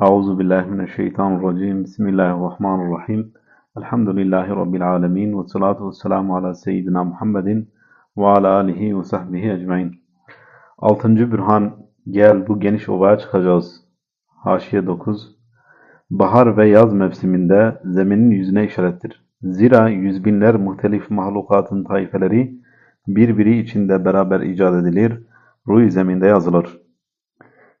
Euzu billahi mineşşeytanirracim. Bismillahirrahmanirrahim. Elhamdülillahi rabbil alamin ve salatu vesselamu ala seyyidina Muhammedin ve ala alihi ve sahbihi ecmaîn. Altıncı bürhan gel bu geniş ovaya çıkacağız. Haşiye 9. Bahar ve yaz mevsiminde zeminin yüzüne işarettir. Zira yüz binler muhtelif mahlukatın taifeleri birbiri içinde beraber icat edilir, ruh zeminde yazılır.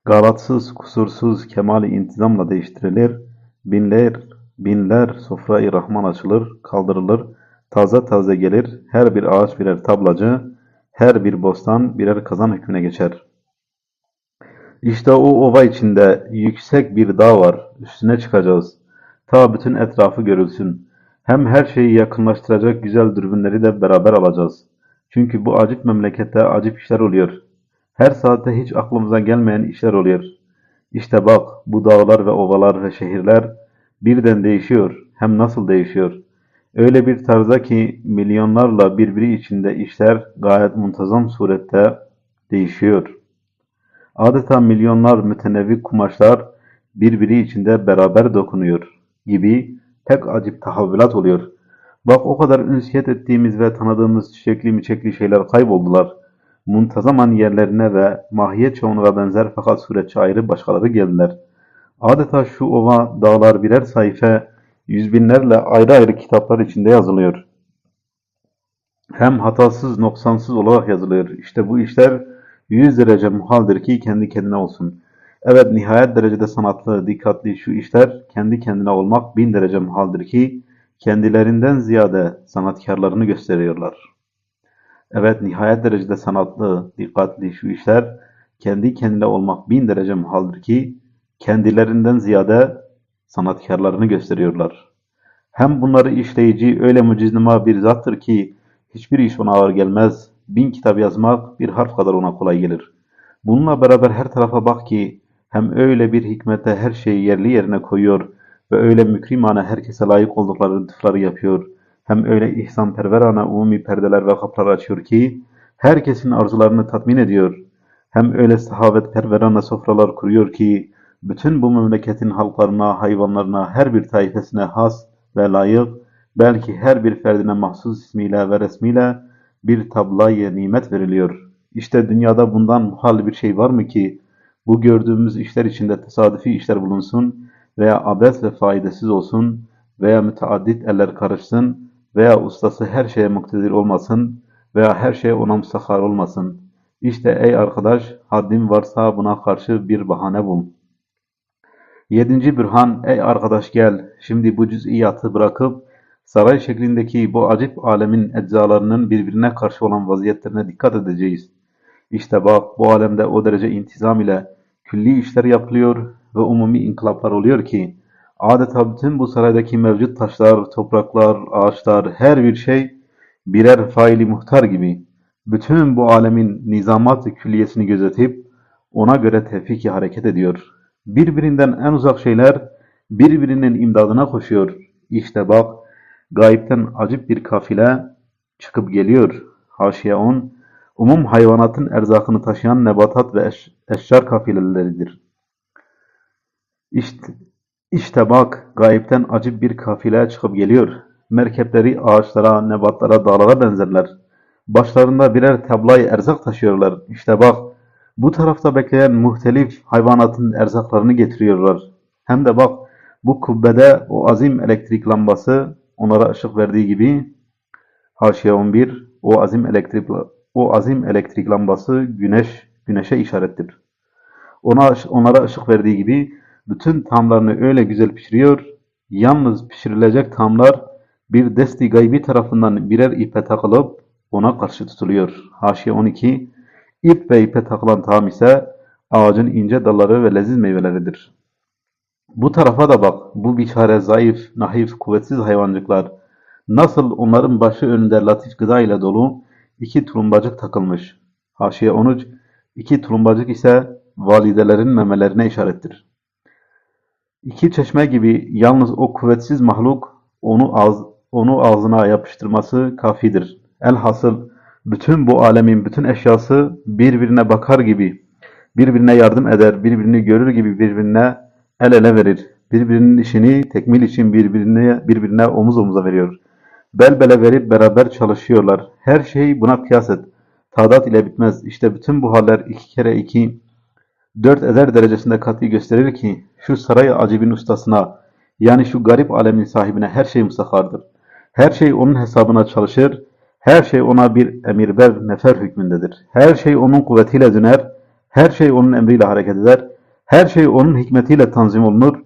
Galatsız, kusursuz, kemali intizamla değiştirilir. Binler, binler sofra-i rahman açılır, kaldırılır. Taze taze gelir, her bir ağaç birer tablacı, her bir bostan birer kazan hükmüne geçer. İşte o ova içinde yüksek bir dağ var, üstüne çıkacağız. Ta bütün etrafı görülsün. Hem her şeyi yakınlaştıracak güzel dürbünleri de beraber alacağız. Çünkü bu acip memlekette acip işler oluyor. Her saatte hiç aklımıza gelmeyen işler oluyor. İşte bak bu dağlar ve ovalar ve şehirler birden değişiyor. Hem nasıl değişiyor? Öyle bir tarzda ki milyonlarla birbiri içinde işler gayet muntazam surette değişiyor. Adeta milyonlar mütenevvi kumaşlar birbiri içinde beraber dokunuyor gibi pek acip tahavvülat oluyor. Bak o kadar ünsiyet ettiğimiz ve tanıdığımız çiçekli miçekli şeyler kayboldular. Muntazaman yerlerine ve mahiyet çoğunluğa benzer fakat suretçe ayrı başkaları geldiler. Adeta şu ova dağlar birer sayfa, yüz binlerle ayrı ayrı kitaplar içinde yazılıyor. Hem hatasız, noksansız olarak yazılıyor. İşte bu işler yüz derece muhaldir ki kendi kendine olsun. Evet nihayet derecede sanatlı, dikkatli şu işler kendi kendine olmak bin derece muhaldir ki kendilerinden ziyade sanatkarlarını gösteriyorlar. Evet nihayet derecede sanatlı, dikkatli şu işler kendi kendine olmak bin derece muhaldir ki kendilerinden ziyade sanatkarlarını gösteriyorlar. Hem bunları işleyici öyle muciznima bir zattır ki hiçbir iş ona ağır gelmez. Bin kitap yazmak bir harf kadar ona kolay gelir. Bununla beraber her tarafa bak ki hem öyle bir hikmete her şeyi yerli yerine koyuyor ve öyle mükrimane herkese layık oldukları lütufları yapıyor. Hem öyle ihsanperverane umumi perdeler ve kapılar açıyor ki herkesin arzularını tatmin ediyor. Hem öyle sahavetperverane sofralar kuruyor ki bütün bu memleketin halklarına, hayvanlarına, her bir taifesine has ve layık, belki her bir ferdine mahsus ismiyle ve resmiyle bir tablayı nimet veriliyor. İşte dünyada bundan muhal bir şey var mı ki bu gördüğümüz işler içinde tesadüfi işler bulunsun veya abes ve faydasız olsun veya müteaddit eller karışsın veya ustası her şeye muktedir olmasın veya her şeye ona musahhar olmasın. İşte ey arkadaş haddin varsa buna karşı bir bahane bul. Yedinci bürhan ey arkadaş gel şimdi bu cüz'iyatı bırakıp saray şeklindeki bu acip alemin eczalarının birbirine karşı olan vaziyetlerine dikkat edeceğiz. İşte bak bu alemde o derece intizam ile külli işler yapılıyor ve umumi inkılaplar oluyor ki adeta bütün bu saraydaki mevcut taşlar, topraklar, ağaçlar, her bir şey birer faili muhtar gibi bütün bu alemin nizamat-ı külliyesini gözetip ona göre tevfiki hareket ediyor. Birbirinden en uzak şeyler birbirinin imdadına koşuyor. İşte bak gayipten acip bir kafile çıkıp geliyor. Haşiye 10 umum hayvanatın erzakını taşıyan nebatat ve eş, eşcar kafileleridir. İşte, işte bak gayipten acip bir kafile çıkıp geliyor. Merkepleri ağaçlara, nebatlara, dağlara benzerler. Başlarında birer tablayı erzak taşıyorlar. İşte bak bu tarafta bekleyen muhtelif hayvanatın erzaklarını getiriyorlar. Hem de bak bu kubbede o azim elektrik lambası onlara ışık verdiği gibi Haşiye 11 o azim elektrik o azim elektrik lambası güneş güneşe işarettir. Ona onlara ışık verdiği gibi bütün tamlarını öyle güzel pişiriyor. Yalnız pişirilecek tamlar bir desti gaybi tarafından birer ipe takılıp ona karşı tutuluyor. Haşiye 12 İp ve ipe takılan tam ise ağacın ince dalları ve leziz meyveleridir. Bu tarafa da bak, bu biçare zayıf, nahif, kuvvetsiz hayvancıklar, nasıl onların başı önünde latif gıda ile dolu iki tulumbacık takılmış. Haşiye 13, iki tulumbacık ise validelerin memelerine işarettir. İki çeşme gibi yalnız o kuvvetsiz mahluk onu, ağz, onu ağzına yapıştırması kafidir. Elhasıl bütün bu alemin bütün eşyası birbirine bakar gibi, birbirine yardım eder, birbirini görür gibi birbirine el ele verir. Birbirinin işini tekmil için birbirine, birbirine omuz omuza veriyor. Bel bele verip beraber çalışıyorlar. Her şey buna kıyas et. Tadat ile bitmez. İşte bütün bu haller iki kere iki, dört eder derecesinde kat'i gösterir ki şu saray acibin ustasına yani şu garip alemin sahibine her şey musahardır. Her şey onun hesabına çalışır. Her şey ona bir emirber nefer hükmündedir. Her şey onun kuvvetiyle döner. Her şey onun emriyle hareket eder. Her şey onun hikmetiyle tanzim olunur.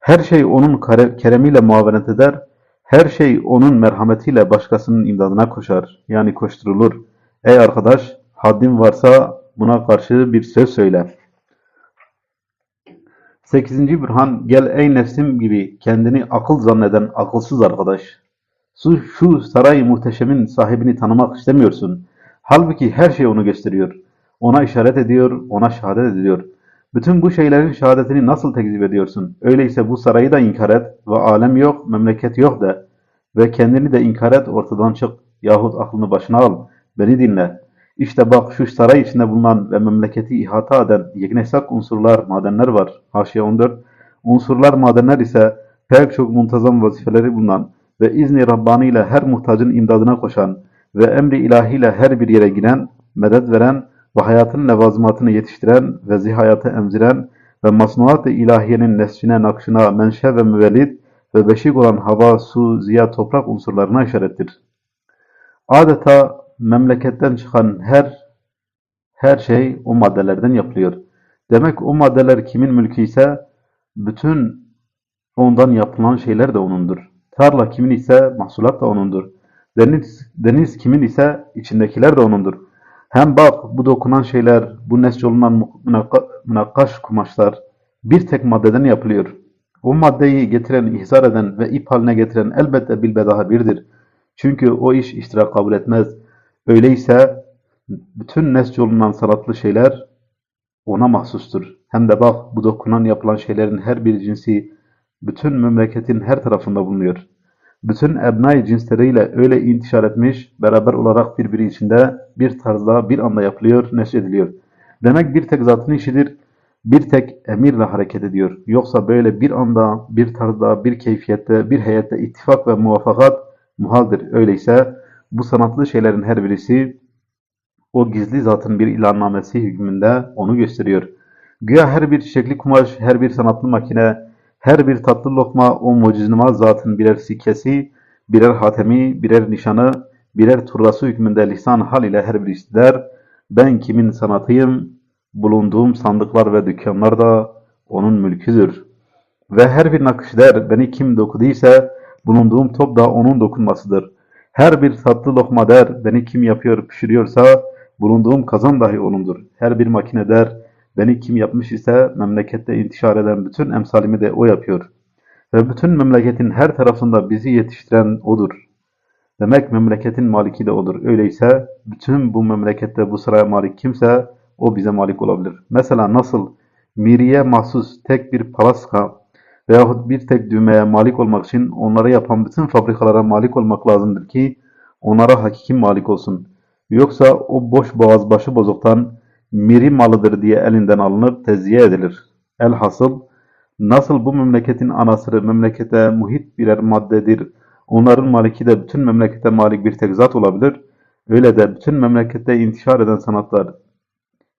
Her şey onun keremiyle muavenet eder. Her şey onun merhametiyle başkasının imdadına koşar. Yani koşturulur. Ey arkadaş, haddin varsa buna karşı bir söz söyle. 8. Bürhan Gel ey nefsim gibi kendini akıl zanneden akılsız arkadaş. Şu, şu saray muhteşemin sahibini tanımak istemiyorsun. Halbuki her şey onu gösteriyor. Ona işaret ediyor, ona şehadet ediyor. Bütün bu şeylerin şehadetini nasıl tekzip ediyorsun? Öyleyse bu sarayı da inkar et ve alem yok, memleket yok de. Ve kendini de inkar et, ortadan çık. Yahut aklını başına al, beni dinle. İşte bak şu saray içinde bulunan ve memleketi ihata eden yeknesak unsurlar, madenler var. Haşiye 14. Unsurlar, madenler ise pek çok muntazam vazifeleri bulunan ve izni Rabbani ile her muhtacın imdadına koşan ve emri ilahiyle her bir yere giren, medet veren ve hayatın levazımatını yetiştiren ve zihayatı emziren ve masnuat-ı ilahiyenin nescine, nakşına, menşe ve müvelid ve beşik olan hava, su, ziya, toprak unsurlarına işarettir. Adeta memleketten çıkan her her şey o maddelerden yapılıyor. Demek o maddeler kimin mülkü ise bütün ondan yapılan şeyler de onundur. Tarla kimin ise mahsulat da onundur. Deniz, deniz kimin ise içindekiler de onundur. Hem bak bu dokunan şeyler, bu nesç olunan münakka- münakkaş kumaşlar bir tek maddeden yapılıyor. O maddeyi getiren, ihzar eden ve ip haline getiren elbette bilbedaha birdir. Çünkü o iş iştirak kabul etmez. Öyleyse bütün nesç olunan sanatlı şeyler ona mahsustur. Hem de bak bu dokunan yapılan şeylerin her bir cinsi bütün memleketin her tarafında bulunuyor. Bütün ebnai cinsleriyle öyle intişar etmiş, beraber olarak birbiri içinde bir tarzda bir anda yapılıyor, neşrediliyor. Demek bir tek zatın işidir, bir tek emirle hareket ediyor. Yoksa böyle bir anda, bir tarzda, bir keyfiyette, bir heyette ittifak ve muvaffakat muhaldir. Öyleyse bu sanatlı şeylerin her birisi o gizli zatın bir ilannamesi hükmünde onu gösteriyor. Güya her bir çiçekli kumaş, her bir sanatlı makine, her bir tatlı lokma o mucizlima zatın birer sikkesi, birer hatemi, birer nişanı, birer turrası hükmünde lisan hal ile her birisi der. Ben kimin sanatıyım, bulunduğum sandıklar ve dükkanlar da onun mülküdür. Ve her bir nakışder beni kim dokuduysa bulunduğum top da onun dokunmasıdır. Her bir tatlı lokma der beni kim yapıyor pişiriyorsa bulunduğum kazan dahi onundur. Her bir makine der beni kim yapmış ise memlekette intişar eden bütün emsalimi de o yapıyor. Ve bütün memleketin her tarafında bizi yetiştiren odur. Demek memleketin maliki de odur. Öyleyse bütün bu memlekette bu sıraya malik kimse o bize malik olabilir. Mesela nasıl miriye mahsus tek bir palaska veyahut bir tek düğmeye malik olmak için onları yapan bütün fabrikalara malik olmak lazımdır ki onlara hakiki malik olsun. Yoksa o boş boğaz başı bozuktan miri malıdır diye elinden alınıp tezyiye edilir. Elhasıl nasıl bu memleketin anasırı memlekete muhit birer maddedir, onların maliki de bütün memlekete malik bir tek zat olabilir, öyle de bütün memlekette intişar eden sanatlar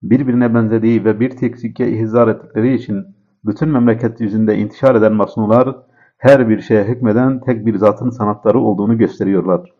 birbirine benzediği ve bir tek sikke ihzar ettikleri için bütün memleket yüzünde intişar eden masnular her bir şeye hükmeden tek bir zatın sanatları olduğunu gösteriyorlar.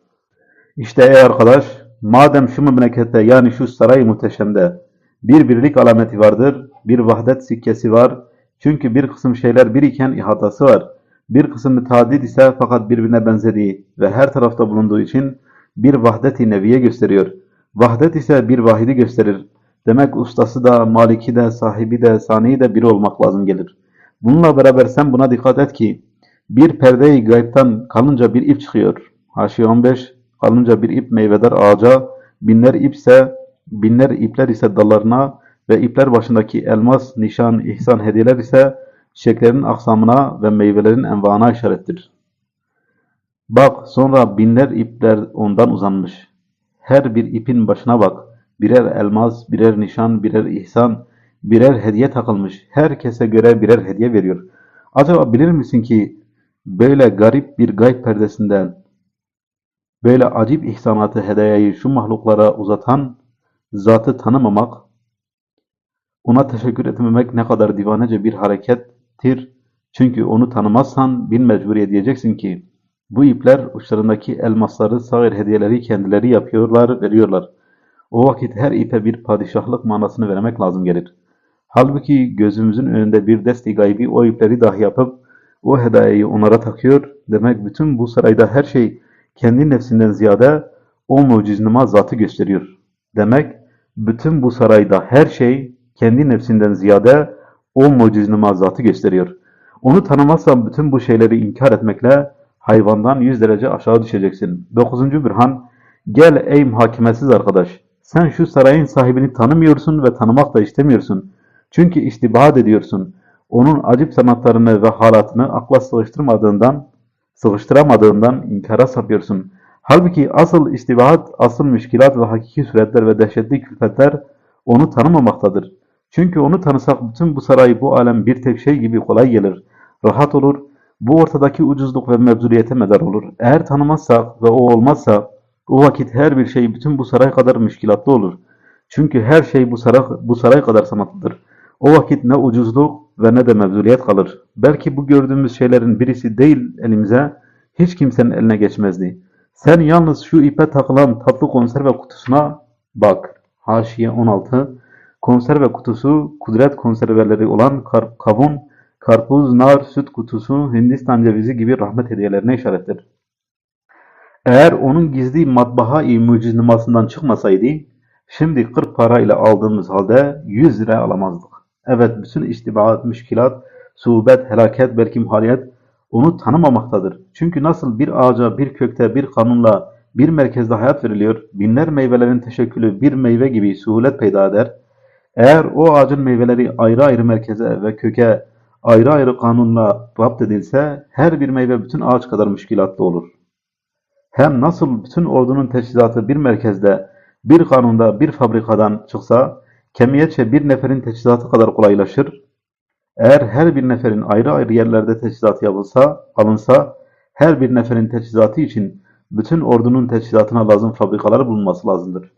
İşte ey arkadaş, madem şu memlekette yani şu saray muhteşemde bir birlik alameti vardır, bir vahdet sikkesi var. Çünkü bir kısım şeyler bir iken ihatası var. Bir kısım müteaddit ise fakat birbirine benzediği ve her tarafta bulunduğu için bir vahdet-i neviye gösteriyor. Vahdet ise bir vahidi gösterir. Demek ustası da, maliki de, sahibi de, saniyi de biri olmak lazım gelir. Bununla beraber sen buna dikkat et ki bir perde-i gaybtan kalınca bir ip çıkıyor. Haşiye 15 kalınca bir ip meyveder ağaca, binler ipse binler ipler ise dallarına ve ipler başındaki elmas, nişan, ihsan hediyeler ise çiçeklerin aksamına ve meyvelerin envaına işarettir. Bak sonra binler ipler ondan uzanmış. Her bir ipin başına bak. Birer elmas, birer nişan, birer ihsan, birer hediye takılmış. Herkese göre birer hediye veriyor. Acaba bilir misin ki böyle garip bir gayb perdesinden böyle acip ihsanatı hediyayı şu mahluklara uzatan zatı tanımamak, ona teşekkür etmemek ne kadar divanece bir harekettir. Çünkü onu tanımazsan bin mecburiye diyeceksin ki bu ipler uçlarındaki elmasları, sağır hediyeleri kendileri yapıyorlar, veriyorlar. O vakit her ipe bir padişahlık manasını vermek lazım gelir. Halbuki gözümüzün önünde bir desti gaybi o ipleri dahi yapıp o hediyayı onlara takıyor. Demek bütün bu sarayda her şey kendi nefsinden ziyade o muciznuma zatı gösteriyor. Demek bütün bu sarayda her şey kendi nefsinden ziyade o muciznuma zatı gösteriyor. Onu tanımazsan bütün bu şeyleri inkar etmekle hayvandan yüz derece aşağı düşeceksin. Dokuzuncu Bürhan, gel ey muhakemetsiz arkadaş, sen şu sarayın sahibini tanımıyorsun ve tanımak da istemiyorsun. Çünkü iştibahat ediyorsun. Onun acip sanatlarını ve halatını akla sığıştırmadığından, sıkıştıramadığından inkara sapıyorsun. Halbuki asıl istibahat, asıl müşkilat ve hakiki suretler ve dehşetli külfetler onu tanımamaktadır. Çünkü onu tanısak bütün bu saray, bu alem bir tek şey gibi kolay gelir. Rahat olur, bu ortadaki ucuzluk ve mevzuliyete medar olur. Eğer tanımazsak ve o olmazsa o vakit her bir şey bütün bu saray kadar müşkilatlı olur. Çünkü her şey bu saray, bu saray kadar sanatlıdır. O vakit ne ucuzluk ve ne de mevzuliyet kalır. Belki bu gördüğümüz şeylerin birisi değil elimize, hiç kimsenin eline geçmezdi. Sen yalnız şu ipe takılan tatlı konserve kutusuna bak. Haşiye 16 Konserve kutusu, kudret konserveleri olan kar kavun, karpuz, nar, süt kutusu, Hindistan cevizi gibi rahmet hediyelerine işarettir. Eğer onun gizli matbaa-i mucizimasından çıkmasaydı, şimdi 40 para ile aldığımız halde 100 lira alamazdık. Evet, bütün istibahat, müşkilat, suhbet, helaket, belki muhaliyet onu tanımamaktadır. Çünkü nasıl bir ağaca, bir kökte, bir kanunla, bir merkezde hayat veriliyor, binler meyvelerin teşekkülü bir meyve gibi suhulet peyda eder, eğer o ağacın meyveleri ayrı ayrı merkeze ve köke ayrı ayrı kanunla rapt edilse, her bir meyve bütün ağaç kadar müşkilatlı olur. Hem nasıl bütün ordunun teçhizatı bir merkezde, bir kanunda, bir fabrikadan çıksa, kemiyetçe bir neferin teçhizatı kadar kolaylaşır, eğer her bir neferin ayrı ayrı yerlerde teçhizatı yapılsa, alınsa, her bir neferin teçhizatı için bütün ordunun teçhizatına lazım fabrikalar bulunması lazımdır.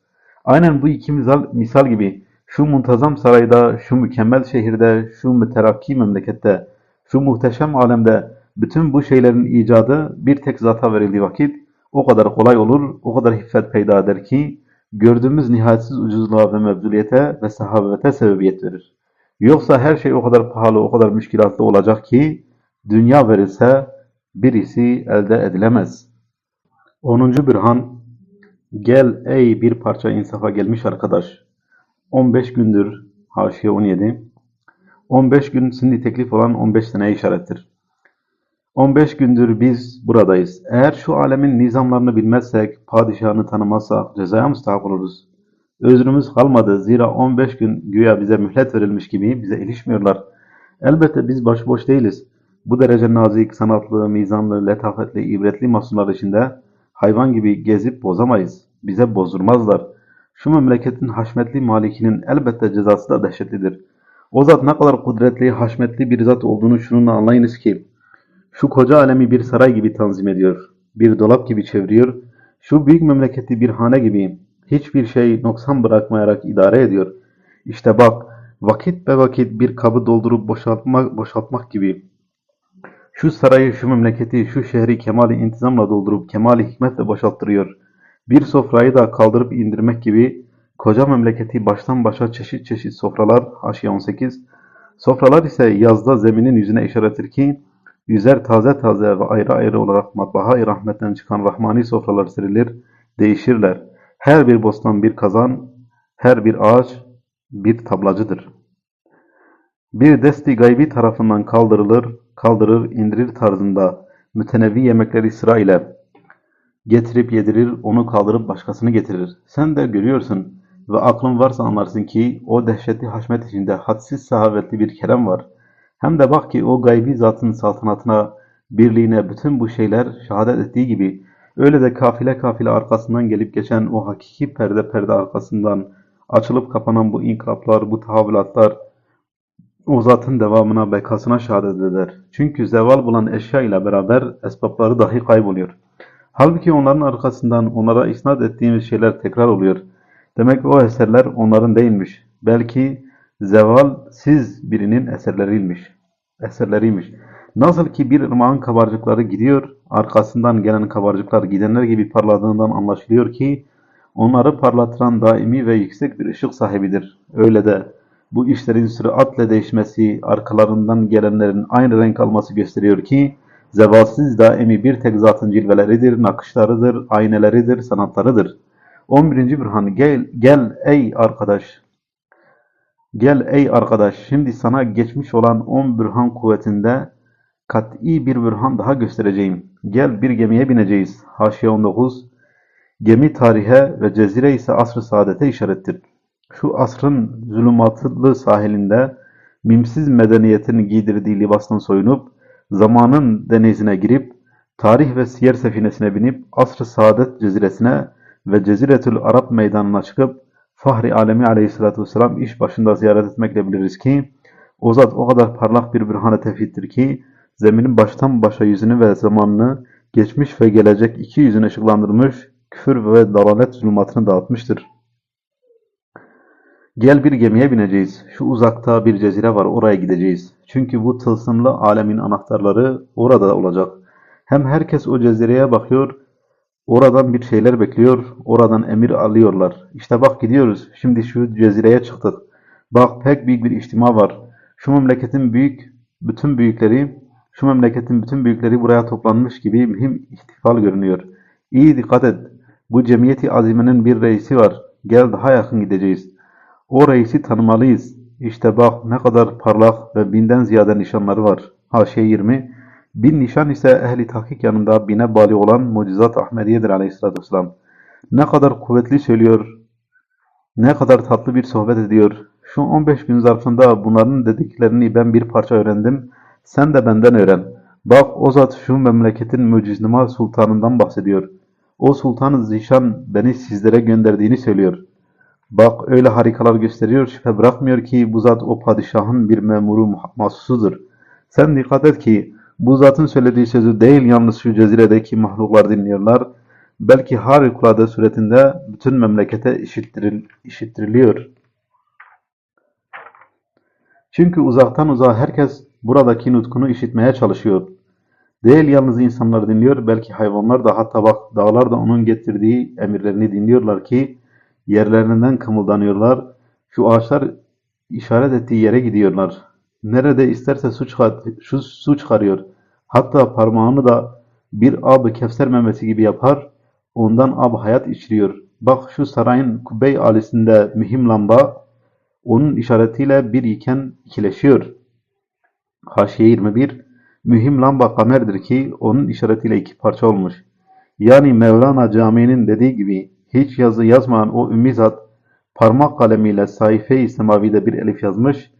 Aynen bu iki misal, misal gibi şu muntazam sarayda, şu mükemmel şehirde, şu müterakki memlekette, şu muhteşem alemde bütün bu şeylerin icadı bir tek zata verildiği vakit o kadar kolay olur, o kadar hiffet peyda eder ki gördüğümüz nihayetsiz ucuzluğa ve mevzuliyete ve sahabete sebebiyet verir. Yoksa her şey o kadar pahalı, o kadar müşkilatlı olacak ki dünya verilse birisi elde edilemez. 10. Bürhan Gel ey bir parça insafa gelmiş arkadaş. 15 gündür haşiye 17. 15 gün şimdi teklif olan 15 seneye işarettir. 15 gündür biz buradayız. Eğer şu alemin nizamlarını bilmezsek, padişahını tanımazsak cezaya müstahak oluruz. Özrümüz kalmadı. Zira 15 gün güya bize mühlet verilmiş gibi bize ilişmiyorlar. Elbette biz başboş değiliz. Bu derece nazik, sanatlı, mizanlı, letafetli, ibretli mahsunlar içinde hayvan gibi gezip bozamayız. Bize bozdurmazlar. Şu memleketin haşmetli malikinin elbette cezası da dehşetlidir. O zat ne kadar kudretli, haşmetli bir zat olduğunu şununla anlayınız ki, şu koca alemi bir saray gibi tanzim ediyor, bir dolap gibi çeviriyor, şu büyük memleketi bir hane gibi hiçbir şey noksan bırakmayarak idare ediyor. İşte bak, vakit be vakit bir kabı doldurup boşaltmak, boşaltmak gibi. Şu sarayı, şu memleketi, şu şehri kemali intizamla doldurup kemali hikmetle boşalttırıyor. Bir sofrayı da kaldırıp indirmek gibi koca memleketi baştan başa çeşit çeşit sofralar, haşiye 18, sofralar ise yazda zeminin yüzüne işarettir ki, yüzer taze taze ve ayrı ayrı olarak matbaha-i rahmetten çıkan rahmani sofralar serilir, değişirler. Her bir bostan bir kazan, her bir ağaç bir tablacıdır. Bir desti gaybi tarafından kaldırılır, kaldırır, indirir tarzında mütenevvi yemekleri sıra ile getirip yedirir, onu kaldırıp başkasını getirir. Sen de görüyorsun ve aklın varsa anlarsın ki o dehşetli haşmet içinde hadsiz sahavetli bir kerem var. Hem de bak ki o gaybi zatın saltanatına, birliğine bütün bu şeyler şehadet ettiği gibi öyle de kafile kafile arkasından gelip geçen o hakiki perde perde arkasından açılıp kapanan bu inkılaplar, bu tahavülatlar, o zatın devamına, bekasına şehadet eder. Çünkü zeval bulan eşya ile beraber esbapları dahi kayboluyor. Halbuki onların arkasından onlara isnat ettiğimiz şeyler tekrar oluyor. Demek o eserler onların değilmiş. Belki zeval siz birinin eserleriymiş. Eserleriymiş. Nasıl ki bir ırmağın kabarcıkları gidiyor, arkasından gelen kabarcıklar gidenler gibi parladığından anlaşılıyor ki, onları parlatıran daimi ve yüksek bir ışık sahibidir. Öyle de bu işlerin süratle değişmesi, arkalarından gelenlerin aynı renk alması gösteriyor ki, zevalsiz daimi bir tek zatın cilveleridir, nakışlarıdır, ayneleridir, sanatlarıdır. 11. Burhan gel, gel ey arkadaş, gel ey arkadaş, şimdi sana geçmiş olan 10 bürhan kuvvetinde kat'i bir bürhan daha göstereceğim. Gel bir gemiye bineceğiz. Haşiye 19 Gemi tarihe ve cezire ise asr-ı saadete işarettir. Şu asrın zulümatlı sahilinde mimsiz medeniyetin giydirdiği libastan soyunup, zamanın denizine girip, tarih ve siyer sefinesine binip, asr-ı saadet ceziresine ve Ceziretül Arap meydanına çıkıp, Fahri Alemi aleyhissalatü vesselam iş başında ziyaret etmekle biliriz ki, o zat o kadar parlak bir bürhan-ı tevhiddir ki, zeminin baştan başa yüzünü ve zamanını, geçmiş ve gelecek iki yüzünü ışıklandırmış, küfür ve dalalet zulümatını dağıtmıştır. Gel bir gemiye bineceğiz. Şu uzakta bir cezire var, oraya gideceğiz. Çünkü bu tılsımlı alemin anahtarları orada olacak. Hem herkes o cezireye bakıyor, oradan bir şeyler bekliyor, oradan emir alıyorlar. İşte bak gidiyoruz, şimdi şu cezireye çıktık. Bak pek büyük bir içtima var. Şu memleketin büyük, bütün büyükleri, şu memleketin bütün büyükleri buraya toplanmış gibi mühim ihtifal görünüyor. İyi dikkat et. Bu cemiyeti azimenin bir reisi var. Gel daha yakın gideceğiz. O reisi tanımalıyız. İşte bak ne kadar parlak ve binden ziyade nişanları var. Haşiye 20. Bin nişan ise ehli tahkik yanında bine bali olan mucizat Ahmediye'dir aleyhissalatü vesselam. Ne kadar kuvvetli söylüyor, ne kadar tatlı bir sohbet ediyor. Şu 15 gün zarfında bunların dediklerini ben bir parça öğrendim. Sen de benden öğren. Bak o zat şu memleketin muciznima sultanından bahsediyor. O sultan zişan beni sizlere gönderdiğini söylüyor. Bak öyle harikalar gösteriyor, şüphe bırakmıyor ki bu zat o padişahın bir memuru mahsusudur. Sen dikkat et ki bu zatın söylediği sözü değil yalnız şu ceziredeki mahluklar dinliyorlar, belki harikulade suretinde bütün memlekete işittiril işittiriliyor. Çünkü uzaktan uzağa herkes buradaki nutkunu işitmeye çalışıyor. Değil yalnız insanlar dinliyor, belki hayvanlar da hatta bak dağlar da onun getirdiği emirlerini dinliyorlar ki yerlerinden kımıldanıyorlar. Şu ağaçlar işaret ettiği yere gidiyorlar. Nerede isterse su, çıkar, şu su çıkarıyor. Hatta parmağını da bir ab kevser memesi gibi yapar, ondan ab hayat içiriyor. Bak şu sarayın kubbe alisinde mühim lamba, onun işaretiyle bir iken ikileşiyor. Haşiye 21 Mühim lamba kamerdir ki onun işaretiyle iki parça olmuş. Yani Mevlana Camii'nin dediği gibi hiç yazı yazmayan o ümmi zat parmak kalemiyle sayfe-i semavide bir elif yazmış,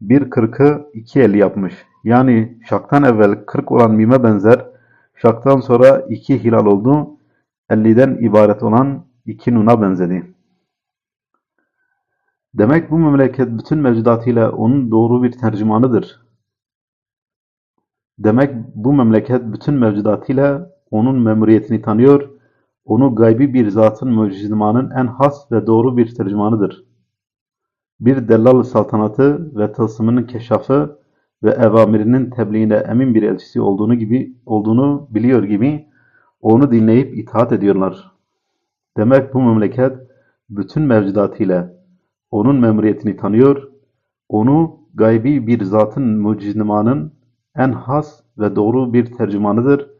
bir kırkı iki el yapmış. Yani şaktan evvel kırk olan mime benzer, şaktan sonra iki hilal oldu, elliden ibaret olan iki nuna benzedi. Demek bu memleket bütün mevcudatıyla onun doğru bir tercümanıdır. Demek bu memleket bütün mevcudatıyla onun memuriyetini tanıyor, onu gaybi bir zatın mucizmanın en has ve doğru bir tercümanıdır. Bir dellal saltanatı ve tılsımının keşafı ve evamirinin tebliğine emin bir elçisi olduğunu gibi olduğunu biliyor gibi onu dinleyip itaat ediyorlar. Demek bu memleket bütün mevcudatıyla onun memuriyetini tanıyor, onu gaybi bir zatın mucizmanın en has ve doğru bir tercümanıdır.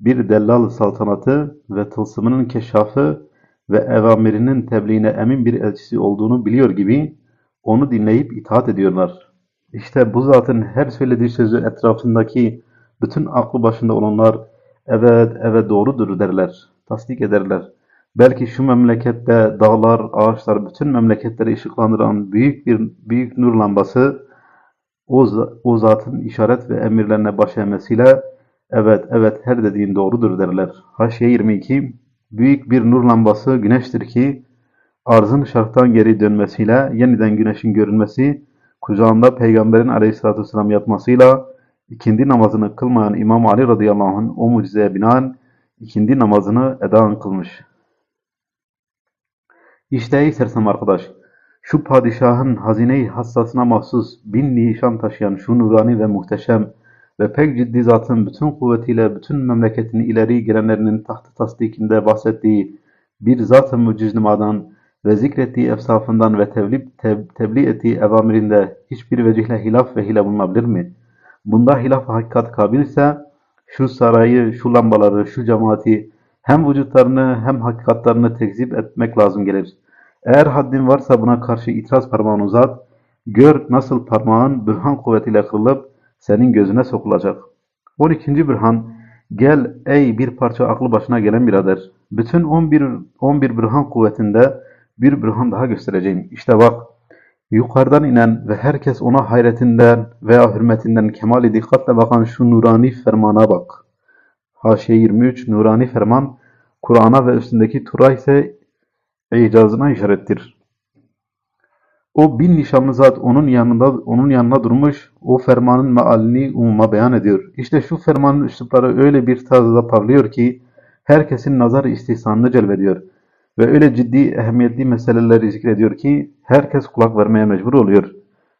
Bir dellal saltanatı ve tılsımının keşafı ve evamirinin tebliğine emin bir elçisi olduğunu biliyor gibi onu dinleyip itaat ediyorlar. İşte bu zatın her söylediği sözü etrafındaki bütün aklı başında olanlar evet evet doğrudur derler, tasdik ederler. Belki şu memlekette dağlar, ağaçlar, bütün memleketleri ışıklandıran büyük bir büyük nur lambası o, o zatın işaret ve emirlerine baş eğmesiyle evet evet her dediğin doğrudur derler. Haşiye 22 Büyük bir nur lambası güneştir ki arzın şarktan geri dönmesiyle yeniden güneşin görünmesi kucağında Peygamberin aleyhissalatü vesselam yatmasıyla ikindi namazını kılmayan İmam Ali radıyallahu anh o mucizeye binaen ikindi namazını eda kılmış. İşte ey arkadaş, şu padişahın hazine-i hassasına mahsus bin nişan taşıyan şu nurani ve muhteşem ve pek ciddi zatın bütün kuvvetiyle bütün memleketin ileri gelenlerinin tahtı tasdikinde bahsettiği bir zat-ı muciznemadan ve zikrettiği efsafından ve tevli, teb, tebliğ ettiği evamirinde hiçbir vecihle hilaf ve hile bulunabilir mi? Bunda hilaf hakikat kabil ise şu sarayı, şu lambaları, şu cemaati hem vücutlarını hem hakikatlarını tekzip etmek lazım gelir. Eğer haddin varsa buna karşı itiraz parmağını uzat, gör nasıl parmağın bürhan kuvvetiyle kırılıp senin gözüne sokulacak. 12. bürhan, gel ey bir parça aklı başına gelen birader, bütün 11, 11 bürhan kuvvetinde bir bürhan daha göstereceğim. İşte bak, yukarıdan inen ve herkes ona hayretinden veya hürmetinden kemali dikkatle bakan şu nurani fermana bak. Haşiye 23 nurani ferman, Kur'an'a ve üstündeki tura ise icazına işarettir. O bin nişanlı zat onun yanında onun yanına durmuş, o fermanın mealini umuma beyan ediyor. İşte şu fermanın üslupları öyle bir tarzda parlıyor ki herkesin nazar istihsanını celbediyor ve öyle ciddi ehemmiyetli meseleleri zikrediyor ki herkes kulak vermeye mecbur oluyor.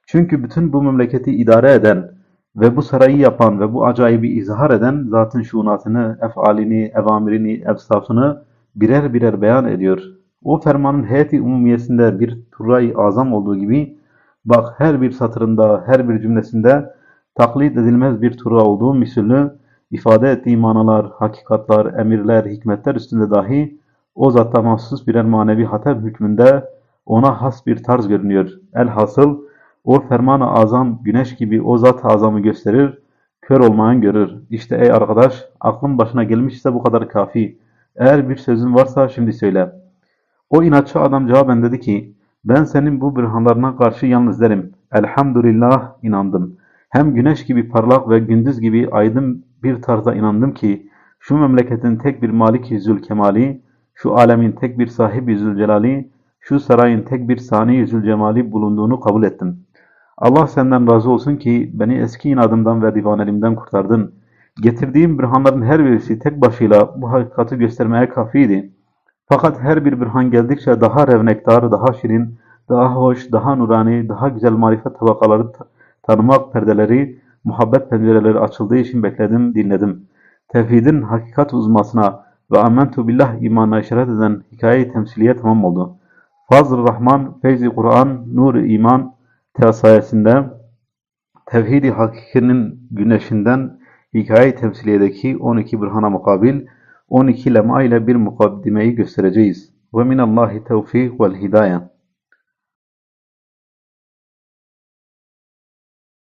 Çünkü bütün bu memleketi idare eden ve bu sarayı yapan ve bu acayibi izhar eden zatın şuunatını, efalini, evamirini, efsafını birer birer beyan ediyor. O fermanın heyeti umumiyesinde bir turray azam olduğu gibi bak her bir satırında, her bir cümlesinde taklit edilmez bir tura olduğu misilini ifade ettiği manalar, hakikatlar, emirler, hikmetler üstünde dahi o zatta mahsus birer manevi hatem hükmünde ona has bir tarz görünüyor. Elhasıl o ferman-ı azam güneş gibi o zat azamı gösterir, kör olmayan görür. İşte ey arkadaş, aklın başına gelmişse bu kadar kafi. Eğer bir sözün varsa şimdi söyle. O inatçı adam cevaben dedi ki, ben senin bu bürhanlarına karşı yalnız derim. Elhamdülillah inandım. Hem güneş gibi parlak ve gündüz gibi aydın bir tarzda inandım ki, şu memleketin tek bir malik yüzül kemali, şu alemin tek bir sahibi yüzül celali, şu sarayın tek bir sani yüzül cemali bulunduğunu kabul ettim. Allah senden razı olsun ki beni eski inadımdan ve divanelimden kurtardın. Getirdiğim bürhanların her birisi tek başıyla bu hakikati göstermeye kafiydi. Fakat her bir bürhan geldikçe daha revnektar, daha şirin, daha hoş, daha nurani, daha güzel marifet tabakaları tanımak perdeleri, muhabbet pencereleri açıldığı için bekledim, dinledim. Tevhidin hakikat uzmasına ve amentu billah imanına işaret eden hikaye temsiliye tamam oldu. Fazl-ı Rahman, Feyzi Kur'an, Nur-i İman sayesinde tevhid-i hakikinin güneşinden hikaye temsiliyedeki 12 bürhana mukabil 12 lema ile bir mukaddimeyi göstereceğiz. Ve minallahi tevfik vel hidayet.